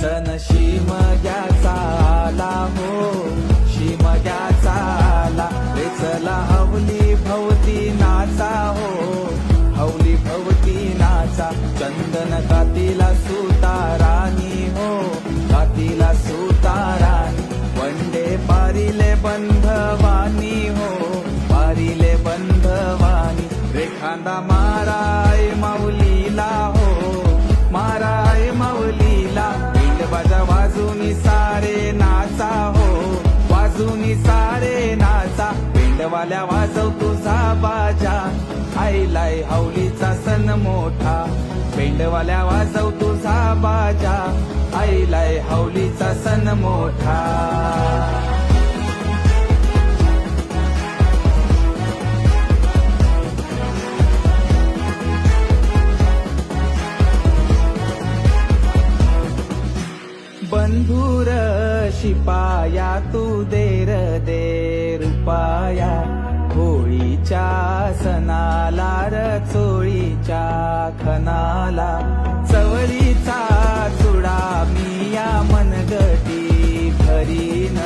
सण शिमग्याचा आला हो. शिमग्याचा आला. रे चला हवली भवती नाचा हो. हवली भवती नाचा. चंदन कातीला सुतारानी हो. कातीला सुताराणी वंडे पारिले बंधवानी हो. पारिले बंधवानी. रेखांदा माराय माऊली देवाल्या वाजव तुझा बाजा. आईलाय हौलीचा सण मोठा. पेंडवाल्या वाजव तुझा बाजा. आईलाय हौलीचा सण मोठा. बंधुर शिपाया तू देर दे रूपा होळीच्या सणाला रचोळीच्या खनाला चवळीचा चुडा मी या मनगटी भरीन.